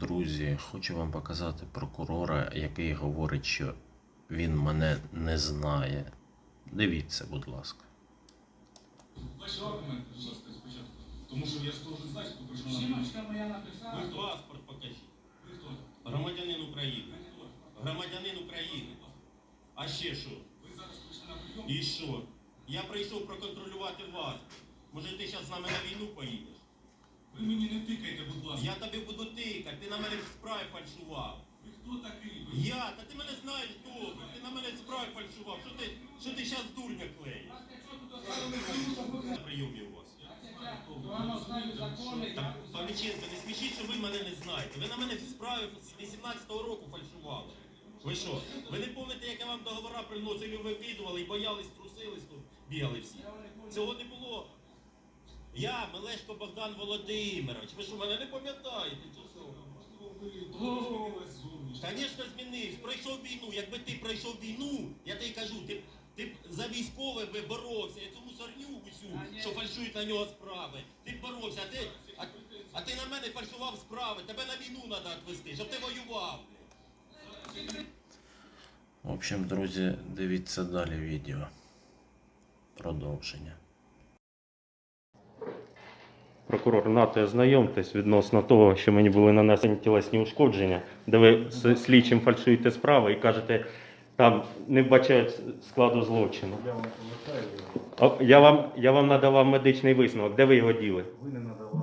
Друзі, хочу вам показати прокурора, який говорить, що він мене не знає. Дивіться, будь ласка. Ваші аргументи, будь ласка, спочатку. Тому що я ж должен знати, хто прийшов на. Жіночка моя написала. Ви? Паспорт покажіть. Ви хто? Громадянин України. Хто? Громадянин України. А ще що? Ви зараз прийшли на прийом? І що? Я прийшов проконтролювати вас. Може ти зараз з нами на війну поїдеш? Ви мені не тикайте, будь ласка. Я тобі буду тикати, ти на мене в справі фальшував. Ви хто такий? Ви Я? Та ти мене знаєш добре. Ти на мене в справі фальшував. Що ти, що ти зараз дурня клеїш? На прийомі у вас. Так, Павліченко, не смішіть, що ви мене не знаєте. Ви на мене в справі з 18-го року фальшували. Ви що? Ви не пам'ятаєте, як я вам договора приносив і викидували, і боялись, трусились тут, бігали всі. Цього не було. Я, Мелешко Богдан Володимирович. Ви що, мене не пам'ятаєте? Звісно, змінився. Пройшов війну. Якби ти пройшов війну, я тобі кажу, ти, б- ти б за військове би боровся. Я цю мусорню усю, що фальшують на нього справи. Ти б боровся, а ти, а, а ти на мене фальшував справи. Тебе на війну треба відвести, щоб ти воював. В общем, друзі, дивіться далі відео. Продовження. Прокурор НАТО, ознайомтесь відносно того, що мені були нанесені тілесні ушкодження, де ви з слідчим фальшуєте справи і кажете, там не вбачають складу злочину. Я вам повертаю його. Я вам, я вам надавав медичний висновок, де ви його діли? Ви не надавали.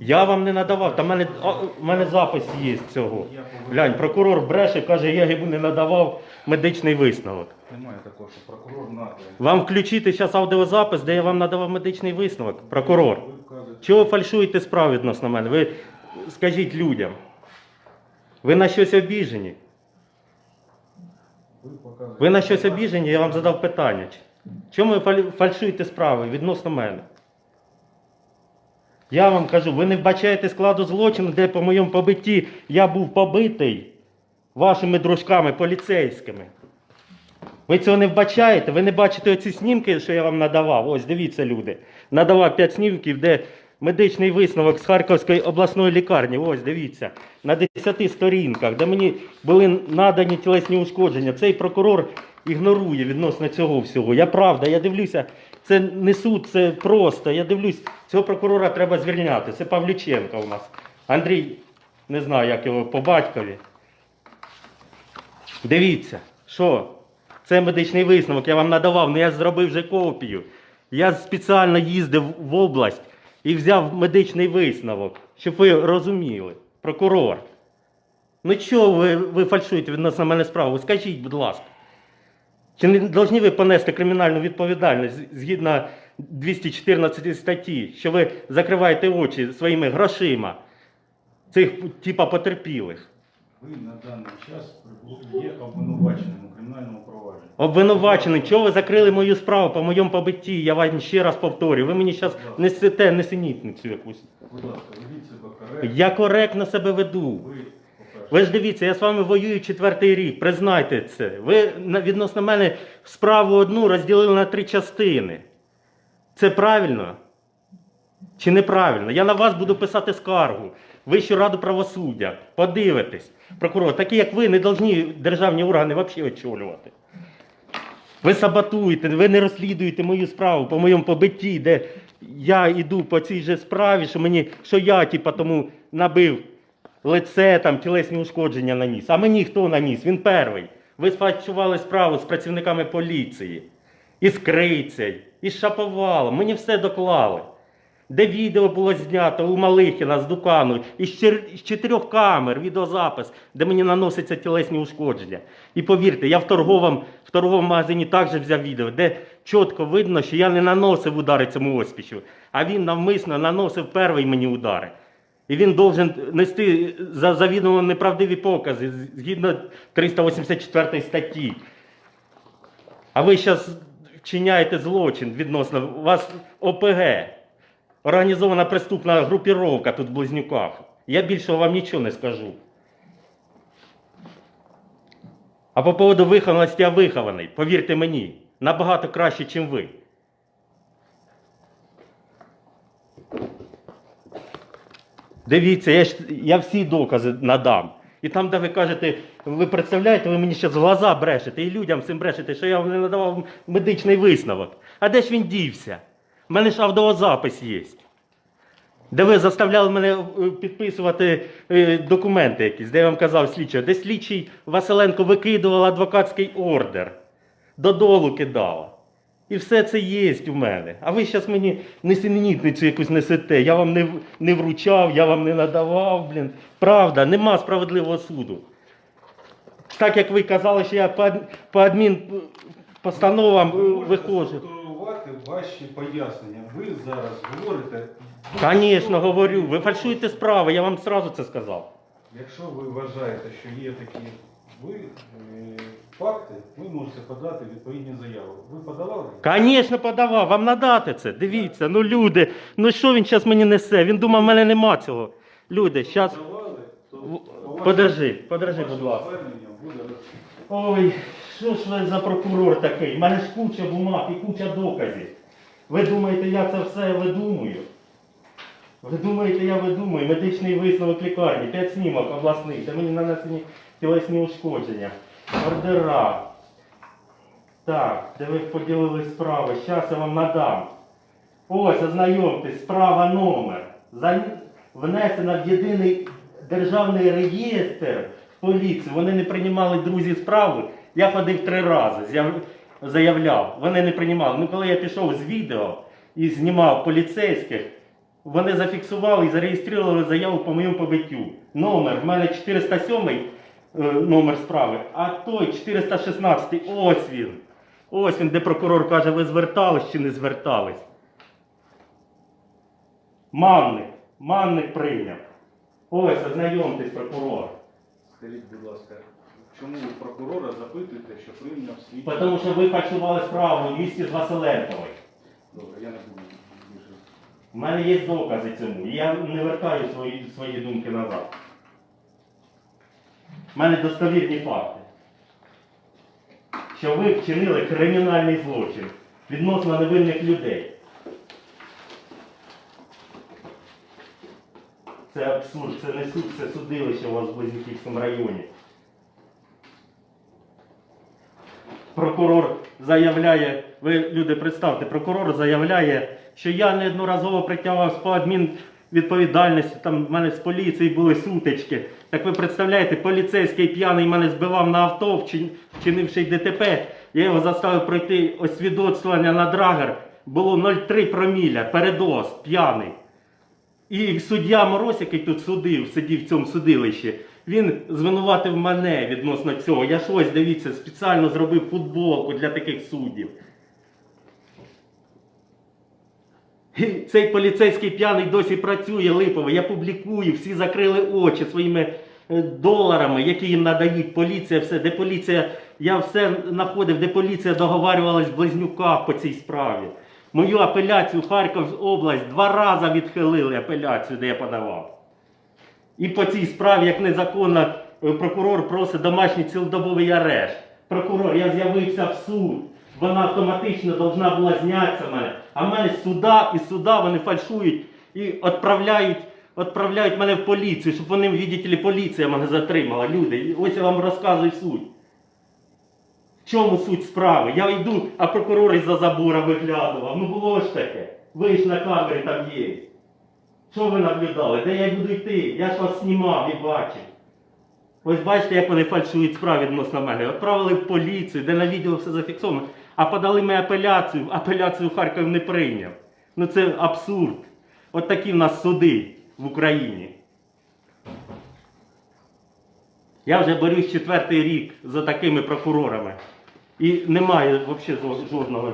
Я вам не надавав, та в мене, а, в мене запис є з цього. Глянь, прокурор бреше, каже, я йому не надавав медичний висновок. Немає такого, що прокурор НАТО. Вам включити зараз аудіозапис, де я вам надавав медичний висновок, прокурор. Чого ви фальшуєте справу відносно мене? Ви скажіть людям. Ви на щось обіжені? ви на щось обіжені, я вам задав питання. Чому ви фальшуєте справи відносно мене? Я вам кажу, ви не вбачаєте складу злочину, де по моєму побитті я був побитий вашими дружками поліцейськими. Ви цього не вбачаєте? Ви не бачите оці снімки, що я вам надавав? Ось дивіться, люди. Надавав 5 снімків, де медичний висновок з Харківської обласної лікарні. Ось дивіться, на 10 сторінках, де мені були надані тілесні ушкодження. Цей прокурор ігнорує відносно цього всього. Я правда, я дивлюся, це не суд, це просто. Я дивлюсь, цього прокурора треба звільняти. Це Павлюченко у нас. Андрій, не знаю, як його по батькові. Дивіться, що? Це медичний висновок, я вам надавав, але я зробив вже копію. Я спеціально їздив в область і взяв медичний висновок, щоб ви розуміли. Прокурор. Ну чого ви, ви фальшуєте відносно мене справу? Скажіть, будь ласка. Чи не повинні ви понести кримінальну відповідальність згідно 214 статті, що ви закриваєте очі своїми грошима цих типа потерпілих? Ви на даний час є обвинуваченим у кримінальному провадженні. Обвинувачений, чого ви закрили мою справу по моєму побитті? Я вам ще раз повторюю. Ви мені зараз несете несенітницю якусь. Будь ласка, ведіть себе коректно. Я коректно себе веду. Ви, Ви ж дивіться, я з вами воюю четвертий рік. Признайте це. Ви відносно мене справу одну розділили на три частини. Це правильно? Чи неправильно? Я на вас буду писати скаргу. Вищу раду правосуддя. Подивитесь. Прокурор, такі як ви, не повинні державні органи взагалі очолювати. Ви саботуєте, ви не розслідуєте мою справу по моєму побитті, де я йду по цій же справі, що мені, що я, типа, тому набив лице, там, тілесні ушкодження наніс. А мені хто наніс? Він перший. Ви сфальшували справу з працівниками поліції, із Крицей, із Шаповалом. Мені все доклали. Де відео було знято у Малихіна з Дукану, із чотирьох камер відеозапис, де мені наносяться тілесні ушкодження. І повірте, я в торговому, в торговому магазині також взяв відео, де чітко видно, що я не наносив удари цьому оспічу, а він навмисно наносив перший мені удари. І він должен нести за завідомо неправдиві покази згідно 384 статті. А ви зараз вчиняєте злочин відносно у вас ОПГ. Організована преступна групіровка тут в Близнюках. Я більше вам нічого не скажу. А по поводу вихованості я вихований, повірте мені, набагато краще, ніж ви. Дивіться, я, ж, я всі докази надам. І там, де ви кажете, ви представляєте, ви мені ще з глаза брешете, і людям цим брешете, що я вам не надавав медичний висновок. А де ж він дівся? У мене ж аудіозапис є. Де ви заставляли мене е, підписувати е, документи якісь, де я вам казав слідчого, де слідчий Василенко викидував адвокатський ордер, додолу кидав. І все це є у мене. А ви зараз мені несенітницю якусь несете. Я вам не, не вручав, я вам не надавав, блін. Правда, нема справедливого суду. Так як ви казали, що я по, по адмін е, е, виходжу. ваші пояснення. Ви зараз говорите. Звісно, говорю. Ви фальшуєте справи, я вам одразу це сказав. Якщо ви вважаєте, що є такі ви, е, факти, ви можете подати відповідні заяви. Ви подавали? Звісно, подавав, вам надати це. Дивіться, ну люди, ну що він зараз мені несе? Він думав, в мене нема цього. Люди, зараз. Подавали, то по вашим- подержи, подержи, будь ласка. буде Ой, що ж ви за прокурор такий? У мене ж куча бумаг і куча доказів. Ви думаєте, я це все видумую? Ви думаєте, я видумую? Медичний висновок лікарні, 5 снімок обласних, де мені нанесені тілесні ушкодження, ордера. Так, де ви поділили справи, зараз я вам надам. Ось, ознайомтесь, справа номер. Внесена в єдиний державний реєстр поліцію. Вони не приймали друзі справи. Я ходив три рази, заявляв. Вони не приймали. Ну, коли я пішов з відео і знімав поліцейських, вони зафіксували і зареєстрували заяву по моєму побиттю. Номер, в мене 407 е, номер справи, а той 416, ось він. Ось він, де прокурор каже, ви звертались чи не звертались. Манник, манник прийняв. Ось, ознайомтесь, прокурор. Скажіть, будь ласка, чому ви прокурора запитуєте, що прийняв свій... Тому що ви фальшували справу в місті з Василенковою. Добре, я не буду. У мене є докази цьому. Я не вертаю свої, свої думки назад. У мене достовірні факти. Що ви вчинили кримінальний злочин відносно невинних людей. Це абсурд, це не суд, це судилище у вас в Близнюківському районі. Прокурор заявляє, ви люди представте, прокурор заявляє, що я неодноразово притягувався по адмінвідповідальності, там в мене з поліції були сутички. Так ви представляєте, поліцейський п'яний мене збивав на авто, вчинивши ДТП. Я його заставив пройти освідоцтвування на драгер. Було 0,3 проміля, передоз, п'яний. І суддя Мороз, який тут судив, сидів в цьому судилищі, він звинуватив мене відносно цього. Я ж ось, дивіться, спеціально зробив футболку для таких суддів. Цей поліцейський п'яний досі працює липовий. Я публікую, всі закрили очі своїми е, доларами, які їм надають. Поліція, все, де поліція, я все знаходив, де поліція договарювалась в близнюках по цій справі. Мою апеляцію в Харківську область два рази відхилили апеляцію, де я подавав. І по цій справі, як незаконно, е, прокурор просить домашній цілодобовий арешт. Прокурор, я з'явився в суд. Вона автоматично повинна була знятися мене. А в мене суда і суда вони фальшують і відправляють, відправляють мене в поліцію, щоб вони, видите поліція мене затримала. Люди, ось я вам розказую суть. В чому суть справи? Я йду, а прокурор із-за забора виглядував. Ну було ж таке. Ви ж на камері там є. Що ви наблюдали? Де я буду йти? Я ж вас знімав і бачив. Ось бачите, як вони фальшують справи відносно мене. Відправили в поліцію, де на відео все зафіксовано, а подали ми апеляцію, апеляцію Харків не прийняв. Ну це абсурд. От такі в нас суди в Україні. Я вже борюсь четвертий рік за такими прокурорами. І немає взагалі жодного